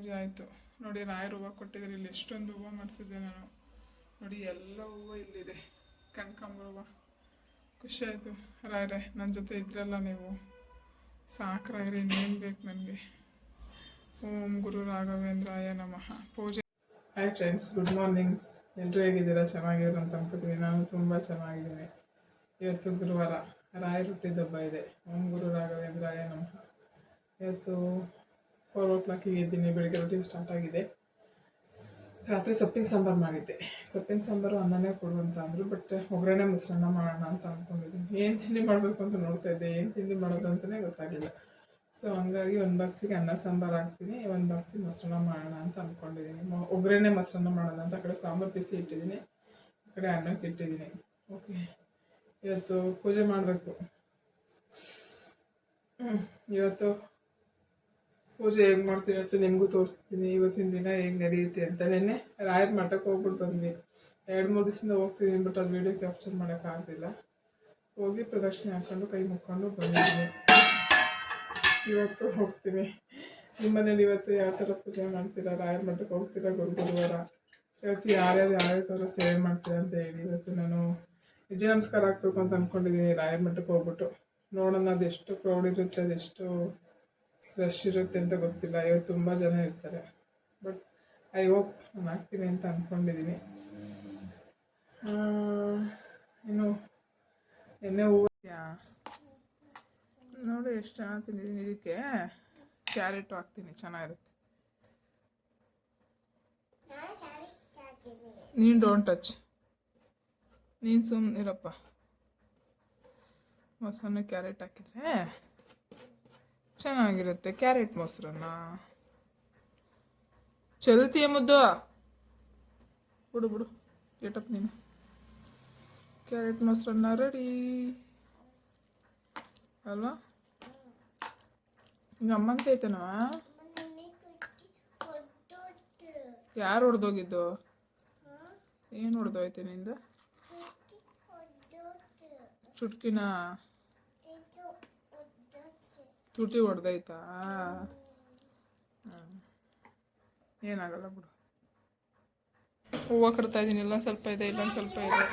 ಪೂಜೆ ಆಯಿತು. ನೋಡಿ ರಾಯರು ಹೂವು ಕೊಟ್ಟಿದ್ದಾರೆ. ಇಲ್ಲಿ ಎಷ್ಟೊಂದು ಹೂವು ಮಾಡಿಸಿದ್ದೆ ನಾನು. ನೋಡಿ ಎಲ್ಲ ಹೂವು ಇಲ್ಲಿದೆ. ಕನಕಾಂಬರ ಹೂವು. ಖುಷಿಯಾಯಿತು ರಾಯರೇ ನನ್ನ ಜೊತೆ ಇದ್ರಲ್ಲ ನೀವು. ಸಾಕು ರಾಯರೇ, ಇನ್ನೇನು ಬೇಕು ನನಗೆ. ಓಂ ಗುರು ರಾಘವೇಂದ್ರಾಯ ನಮಃ. ಪೂಜೆ ಹಾಯ್ ಫ್ರೆಂಡ್ಸ್ ಗುಡ್ ಮಾರ್ನಿಂಗ್ ಎಲ್ಲರೂ ಹೇಗಿದ್ದೀರಾ? ಚೆನ್ನಾಗಿದ್ರು ಅಂತ ಅನ್ಕೋತೀನಿ. ನಾನು ತುಂಬ ಚೆನ್ನಾಗಿದ್ದೀನಿ. ಇವತ್ತು ಗುರುವಾರ ರಾಯರ ಹುಟ್ಟಿದಬ್ಬ ಇದೆ. ಓಂ ಗುರು ರಾಘವೇಂದ್ರಾಯ ನಮಃ. ಇವತ್ತು ಫೋರ್ ಓ ಕ್ಲಾಕಿಗೆ ಎದ್ದೀನಿ ಬೆಳಿಗ್ಗೆ ರೊಟೀನ್ ಸ್ಟಾರ್ಟ್ ಆಗಿದೆ. ರಾತ್ರಿ ಸೊಪ್ಪಿನ ಸಾಂಬಾರು ಮಾಡಿದ್ದೆ. ಸೊಪ್ಪಿನ ಸಾಂಬಾರು ಅನ್ನನೇ ಕೊಡು ಅಂತ ಅಂದರು ಬಟ್ ಒಗ್ಗರಣೆ ಮಿಶ್ರಣ ಮಾಡೋಣ ಅಂತ ಅಂದ್ಕೊಂಡಿದ್ದೀನಿ ಏನು ತಿಂಡಿ ಮಾಡಬೇಕು ಅಂತ ನೋಡ್ತಾ ಇದ್ದೆ. ಏನು ತಿಂಡಿ ಮಾಡೋದು ಅಂತಲೇ ಗೊತ್ತಾಗಿಲ್ಲ ಸೊ ಹಂಗಾಗಿ ಒಂದು ಬಾಕ್ಸಿಗೆ ಅನ್ನ ಸಾಂಬಾರು ಹಾಕ್ತೀನಿ. ಒಂದು ಬಾಕ್ಸಿಗೆ ಮೊಸರನ್ನ ಮಾಡೋಣ ಅಂತ ಅಂದ್ಕೊಂಡಿದ್ದೀನಿ ಒಗ್ಗರಣೆ ಮೊಸರನ್ನ ಮಾಡೋಣ ಅಂತ ಆ ಕಡೆ ಸಾಂಬಾರು ಬಿಸಿ ಇಟ್ಟಿದ್ದೀನಿ. ಆ ಕಡೆ ಅನ್ನಕ್ಕೆ ಇಟ್ಟಿದ್ದೀನಿ. ಓಕೆ ಇವತ್ತು ಪೂಜೆ ಮಾಡಬೇಕು. ಇವತ್ತು ಪೂಜೆ ಹೇಗೆ ಮಾಡ್ತೀನಿ ಅಂತ ನಿಮಗೂ ತೋರಿಸ್ತೀನಿ. ಇವತ್ತಿನ ದಿನ ಹೇಗೆ ನಡೆಯುತ್ತೆ ಅಂತ. ನೆನ್ನೆ ರಾಯರ ಮಠಕ್ಕೆ ಹೋಗ್ಬಿಟ್ಟು ಬಂದ್ವಿ. ಎರಡು ಮೂರು ದಿವಸದಿಂದ ಹೋಗ್ತೀನಿ ಬಟ್ ಅದು ವೀಡಿಯೋ ಕ್ಯಾಪ್ಚರ್ ಮಾಡೋಕ್ಕಾಗಲಿಲ್ಲ ಹೋಗಿ ಪ್ರದಕ್ಷಿಣೆ ಹಾಕ್ಕೊಂಡು ಕೈ ಮುಕ್ಕೊಂಡು ಬಂದಿದ್ದೀನಿ ಇವತ್ತು ಹೋಗ್ತೀನಿ. ನಿಮ್ಮ ಮನೇಲಿ ಇವತ್ತು ಯಾವ ಥರ ಪೂಜೆ ಮಾಡ್ತೀರಾ? ರಾಯರ ಮಠಕ್ಕೆ ಹೋಗ್ತೀರಾ? ಗುರು ಗುರುವಾರ ಇವತ್ತು ಯಾರ್ಯಾರು ಯಾವ್ಯಾವ ಥರ ಸೇವೆ ಮಾಡ್ತೀರಾ ಅಂತ ಹೇಳಿ ಇವತ್ತು ನಾನು ವಿಜಯ ನಮಸ್ಕಾರ ಹಾಕ್ಬೇಕು ಅಂತ ಅಂದ್ಕೊಂಡಿದ್ದೀನಿ ರಾಯರ ಮಠಕ್ಕೆ ಹೋಗ್ಬಿಟ್ಟು. ನೋಡೋಣ, ಅದೆಷ್ಟು ಕ್ರೌಡ್ ಇರುತ್ತೆ, ಅದೆಷ್ಟು ರಶ್ ಇರುತ್ತೆ ಅಂತ ಗೊತ್ತಿಲ್ಲ. ಇವತ್ತು ತುಂಬ ಜನ ಇರ್ತಾರೆ. ಬಟ್ ಐ ಹೋಪ್ ನಾನು ಹಾಕ್ತೀನಿ ಅಂತ ಅಂದ್ಕೊಂಡಿದ್ದೀನಿ ಇನ್ನು ಎಣ್ಣೆ ಹೂವು ನೋಡಿ ಎಷ್ಟು ಚೆನ್ನಾಗಿ ತಿಂದಿದ್ದೀನಿ ಇದಕ್ಕೆ. ಕ್ಯಾರೆಟು ಹಾಕ್ತೀನಿ, ಚೆನ್ನಾಗಿರುತ್ತೆ. ನೀನು ಡೋಂಟ್ ಟಚ್ ನೀನು ಸುಮ್ಮನಿರಪ್ಪ ಮೊಸರನ್ನ ಕ್ಯಾರೆಟ್ ಹಾಕಿದ್ರೆ ಚೆನ್ನಾಗಿರುತ್ತೆ. ಕ್ಯಾರೆಟ್ ಮೊಸರನ್ನ. ಚಲ್ತಿಯ ಮುದ್ದು. ಬಿಡು ಬಿಡು. ಏಟಪ್ ನೀನು. ಕ್ಯಾರೆಟ್ ಮೊಸರನ್ನ ರೆಡಿ ಅಲ್ವಾ? ಈಗ ಐತೇನೋ ಯಾರು ಹೊಡೆದೋಗಿದ್ದು? ಏನು ಹೊಡೆದೋಯ್ತು ನಿಂದು? ಚುಟ್ಕಿನ? ತುಟಿ ಹೊಡೆದೈತಾ? ಏನಾಗಲ್ಲ ಬಿಡು. ಹೂವು ಕಟ್ತಾ ಇದ್ದೀನಿ ಇಲ್ಲೊಂದು ಸ್ವಲ್ಪ ಇದೆ, ಇಲ್ಲೊಂದು ಸ್ವಲ್ಪ ಇದೆ.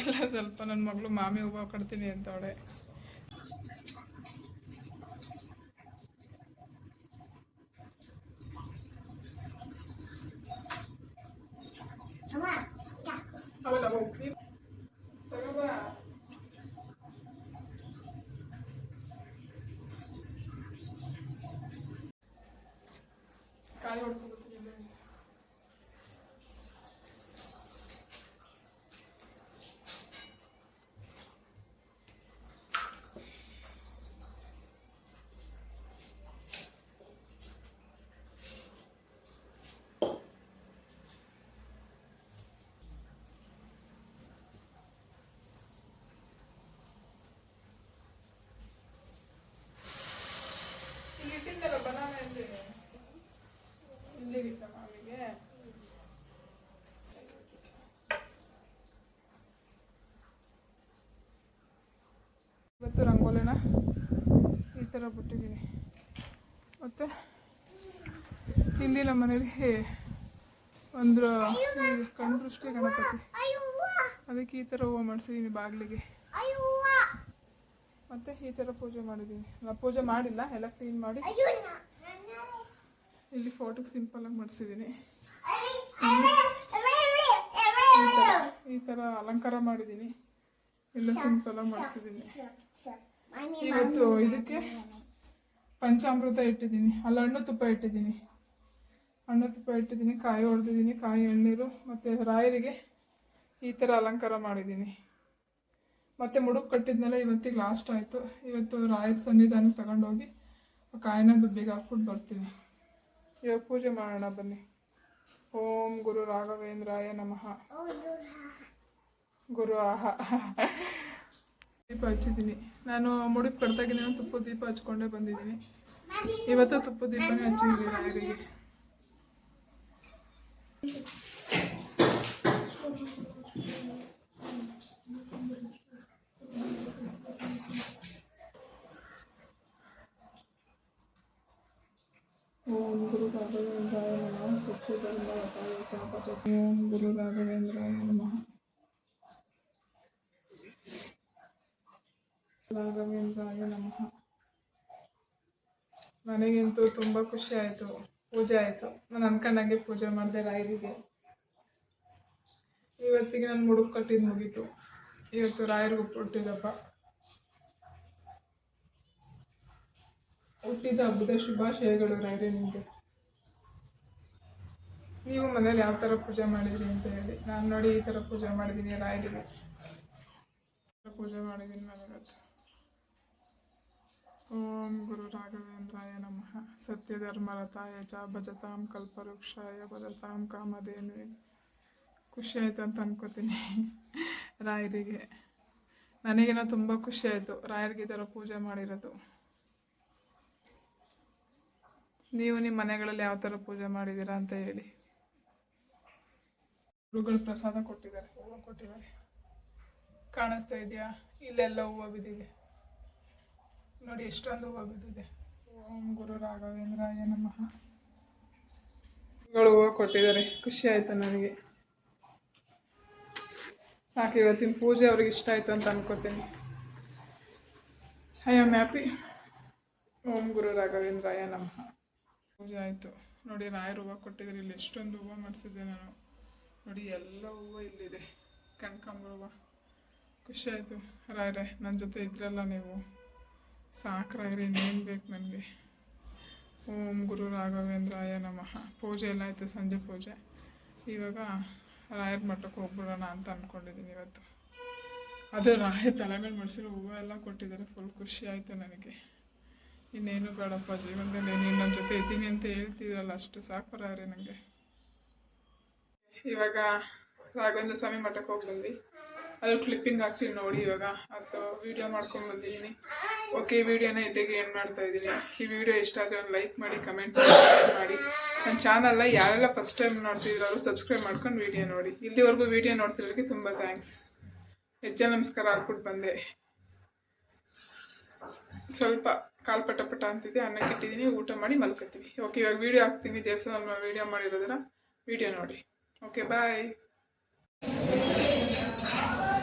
ಇಲ್ಲ ಸ್ವಲ್ಪ ನನ್ನ ಮಗಳು ಮಾಮಿ ಹೂವು ಕಟ್ತೀನಿ ಅಂತವಳೆ. ಕಾಯಿ ಹೊಡ್ಕೊಬತ್ತೀನಿ ಇಲ್ಲಿ ಇಟ್ಟಿದ್ದಲ್ಲ ಬನಾನ ಎಲ್ಲಿ ಇಲ್ಲಿಗಿಟ್ಟ ಮಾವಿಗೆ ಇವತ್ತು ರಂಗೋಲಿನ ಈ ಥರ ಬಿಟ್ಟಿದ್ದೀನಿ. ಮತ್ತು ಇಲ್ಲಿ ನಮ್ಮ ಮನೇಲಿ ಒಂದು ಕಣ್ದೃಷ್ಟಿ ಗಣಪತಿ. ಅದಕ್ಕೆ ಈ ಥರ ಹೂವು ಮಾಡಿಸಿದ್ದೀನಿ ಬಾಗಿಲಿಗೆ. ಮತ್ತು ಈ ಥರ ಪೂಜೆ ಮಾಡಿದ್ದೀನಿ ನಾನು ಪೂಜೆ ಮಾಡಿಲ್ಲ, ಎಲ್ಲ ಕ್ಲೀನ್ ಮಾಡಿ. ಇಲ್ಲಿ ಫೋಟೋಗೆ ಸಿಂಪಲಾಗಿ ಮಾಡಿಸಿದ್ದೀನಿ ಈ ಥರ ಅಲಂಕಾರ ಮಾಡಿದ್ದೀನಿ ಎಲ್ಲ ಸಿಂಪಲಾಗಿ ಮಾಡಿಸಿದ್ದೀನಿ ಇವತ್ತು ಇದಕ್ಕೆ ಪಂಚಾಮೃತ ಇಟ್ಟಿದ್ದೀನಿ. ಅಲ್ಲಿ ಹಣ್ಣು ತುಪ್ಪ ಇಟ್ಟಿದ್ದೀನಿ. ಹಣ್ಣು ತುಪ್ಪ ಇಟ್ಟಿದ್ದೀನಿ ಕಾಯಿ ಹೊಡೆದಿದ್ದೀನಿ ಕಾಯಿ ಎಳ್ನೀರು ಮತ್ತು ರಾಯರಿಗೆ ಈ ಥರ ಅಲಂಕಾರ ಮಾಡಿದ್ದೀನಿ. ಮತ್ತು ಮುಡುಕ್ ಕಟ್ಟಿದ್ಮೇಲೆ ಇವತ್ತಿಗೆ ಲಾಸ್ಟ್ ಆಯಿತು. ಇವತ್ತು ರಾಯರ ಸನ್ನಿಧಾನಕ್ಕೆ ತಗೊಂಡೋಗಿ ಆ ಕಾಯಿನ ದುಬ್ಬಿಗೆ ಹಾಕ್ಬಿಟ್ಟು ಬರ್ತೀನಿ. ಇವಾಗ ಪೂಜೆ ಮಾಡೋಣ ಬನ್ನಿ. ಓಂ ಗುರು ರಾಘವೇಂದ್ರಾಯ ನಮಃ. ಗುರು, ಆಹ. ದೀಪ ಹಚ್ಚಿದ್ದೀನಿ. ನಾನು ಮುಡುಕ್ ಕಟ್ದಾಗಿನ ತುಪ್ಪ ದೀಪ ಹಚ್ಕೊಂಡೇ ಬಂದಿದ್ದೀನಿ. ಇವತ್ತು ತುಪ್ಪ ದೀಪನೇ ಹಚ್ಚಿದ್ದೀನಿ ರಾಯರಿಗೆ ಓಂ ಗುರು ರಾಘವೇಂದ್ರಾಯ ಸತ್ಯ ಗುರು ರಾಘವೇಂದ್ರಾಯ ನಮಃ. ನಮಃ. ನನಗಂತೂ ತುಂಬ ಖುಷಿ ಆಯಿತು. ಪೂಜೆ ಆಯಿತು. ನಾನು ಅನ್ಕೊಂಡಂಗೆ ಪೂಜೆ ಮಾಡಿದೆ ರಾಯರಿಗೆ. ಇವತ್ತಿಗೆ ನಾನು ಮುಡುಕು ಕಟ್ಟಿದ್ದು ಮುಗೀತು. ಇವತ್ತು ರಾಯರಿಗೆ ಹುಟ್ಟಿದಪ್ಪ ಹುಟ್ಟಿದ ಹಬ್ಬದ ಶುಭಾಶಯಗಳು ರಾಯರೇ ನಿಮಗೆ. ನೀವು ಮನೇಲಿ ಯಾವ ಥರ ಪೂಜೆ ಮಾಡಿದ್ರಿ ಅಂತ ಹೇಳಿ. ನಾನು ನೋಡಿ ಈ ಥರ ಪೂಜೆ ಮಾಡಿದ್ದೀನಿ ರಾಯರಿಗೆ. ಪೂಜೆ ಮಾಡಿದ್ದೀನಿ ನನಗತ್ತು ಓಂ ಗುರು ರಾಘವೇಂದ್ರಾಯ ನಮಃ. ಸತ್ಯಧರ್ಮರತಾಯ ಚ ಭಜತಾಂ ಕಲ್ಪವೃಕ್ಷಾಯ ಭಜತಾಂ ಕಾಮಧೇನು ಖುಷಿ ಆಯಿತು ಅಂತ ಅನ್ಕೋತೀನಿ ರಾಯರಿಗೆ. ನನಗೇನೋ ತುಂಬ ಖುಷಿ ಆಯಿತು ರಾಯರಿಗೆ ಈ ಥರ ಪೂಜೆ ಮಾಡಿರೋದು. ನೀವು ನಿಮ್ಮ ಮನೆಗಳಲ್ಲಿ ಯಾವ ಥರ ಪೂಜೆ ಮಾಡಿದ್ದೀರಾ ಅಂತ ಹೇಳಿ. ಗುರುಗಳು ಪ್ರಸಾದ ಕೊಟ್ಟಿದ್ದಾರೆ. ಹೂವು ಕೊಟ್ಟಿದ್ದಾರೆ. ಕಾಣಿಸ್ತಾ ಇದೆಯಾ? ಇಲ್ಲೆಲ್ಲ ಹೂವು ಬಿದ್ದಿದೆ. ನೋಡಿ, ಎಷ್ಟೊಂದು ಹೂವು ಬಿದ್ದಿದೆ ಓಂ ಗುರು ರಾಘವೇಂದ್ರ ನಮಃ. ಗುರುಗಳು ಹೂವು ಕೊಟ್ಟಿದ್ದಾರೆ. ಖುಷಿ ಆಯಿತು ನನಗೆ. ಸಾಕು, ಇವತ್ತಿನ ಪೂಜೆ ಅವ್ರಿಗೆ ಇಷ್ಟ ಆಯಿತು ಅಂತ ಅನ್ಕೋತೀನಿ. I am happy Om Guru Raghavendra ನಮಃ. ಪೂಜೆ ಆಯಿತು. ನೋಡಿ, ರಾಯರು ಹೂವು ಕೊಟ್ಟಿದ್ದಾರೆ. ಇಲ್ಲಿ ಎಷ್ಟೊಂದು ಹೂವು ಮಾಡಿಸಿದ್ದೆ ನಾನು. ನೋಡಿ, ಎಲ್ಲ ಹೂವು ಇಲ್ಲಿದೆ. ಕನಕಾಂಬರ ಹೂವು. ಖುಷಿ ಆಯಿತು. ರಾಯರೇ ನನ್ನ ಜೊತೆ ಇದ್ರಲ್ಲ ನೀವು. ಸಾಕು ಇರಿ ಇನ್ನೇನು ಬೇಕು ನನಗೆ. ಓಂ ಗುರು ರಾಘವೇಂದ್ರಾಯ ನಮಃ. ಪೂಜೆ ಎಲ್ಲ ಆಯಿತು, ಸಂಜೆ ಪೂಜೆ. ಇವಾಗ ರಾಯರ ಮಠಕ್ಕೆ ಹೋಗ್ಬಿಡೋಣ ಅಂತ ಅಂದ್ಕೊಂಡಿದ್ದೀನಿ ಇವತ್ತು. ಅದೇ ರಾಯ ತಲೆ ಮೇಲೆ ಮಾಡಿಸಿರೋ ಹೂವು ಎಲ್ಲ ಕೊಟ್ಟಿದ್ದಾರೆ ಫುಲ್ ಖುಷಿ ಆಯಿತು ನನಗೆ. ಇನ್ನೇನು ಬೇಡಪ್ಪ, ಜೀವನದಲ್ಲಿ ನೀನು ನನ್ನ ಜೊತೆ ಇದ್ದೀನಿ ಅಂತ ಹೇಳ್ತಿದ್ರಲ್ಲ, ಅಷ್ಟು ಸಾಕು ರಾಯರಿ ನನಗೆ. ಇವಾಗ ರಾಘವೇಂದ್ರ ಸ್ವಾಮಿ ಮಠಕ್ಕೆ ಹೋಗಿ ಅದ್ರ ಕ್ಲಿಪ್ಪಿಂಗ್ ಹಾಕ್ತೀನಿ ನೋಡಿ ಇವಾಗ. ಅದು ವಿಡಿಯೋ ಮಾಡ್ಕೊಂಡು ಬಂದಿದ್ದೀನಿ ಓಕೆ ಈ ವಿಡಿಯೋನ ಇದ್ದೆಗೆ ಏನು ಮಾಡ್ತಾ ಇದ್ದೀನಿ ಈ ವಿಡಿಯೋ ಇಷ್ಟ ಆದರೆ ಒಂದು ಲೈಕ್ ಮಾಡಿ ಕಮೆಂಟ್ ಮಾಡಿ ನನ್ನ ಚಾನಲ್ನ ಯಾರೆಲ್ಲ ಫಸ್ಟ್ ಟೈಮ್ ನೋಡ್ತಿದ್ರು ಅವರು ಸಬ್ಸ್ಕ್ರೈಬ್ ಮಾಡ್ಕೊಂಡು ವಿಡಿಯೋ ನೋಡಿ. ಇಲ್ಲಿವರೆಗೂ ವಿಡಿಯೋ ನೋಡ್ತಿರೋದಕ್ಕೆ ತುಂಬ ಥ್ಯಾಂಕ್ಸ್ ಹೆಜ್ಜೆ ನಮಸ್ಕಾರ ಹಾಕ್ಬಿಟ್ಟು ಬಂದೆ. ಸ್ವಲ್ಪ ಕಾಲು ಪಟ ಪಟ ಅಂತಿದೆ ಅನ್ನಕ್ಕೆ ಇಟ್ಟಿದ್ದೀನಿ ಊಟ ಮಾಡಿ ಮಲ್ಕೋತೀವಿ ಓಕೆ ಇವಾಗ ವಿಡಿಯೋ ಹಾಕ್ತೀನಿ. ದೇವಸ್ಥಾನ ವಿಡಿಯೋ ಮಾಡಿರೋದನ್ನ ವಿಡಿಯೋ ನೋಡಿ. ಓಕೆ ಬಾಯ್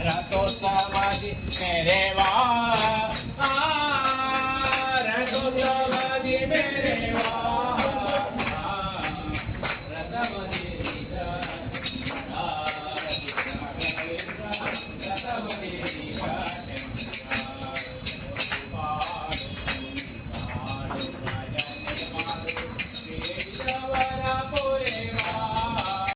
રથોત્સવ મેરેવા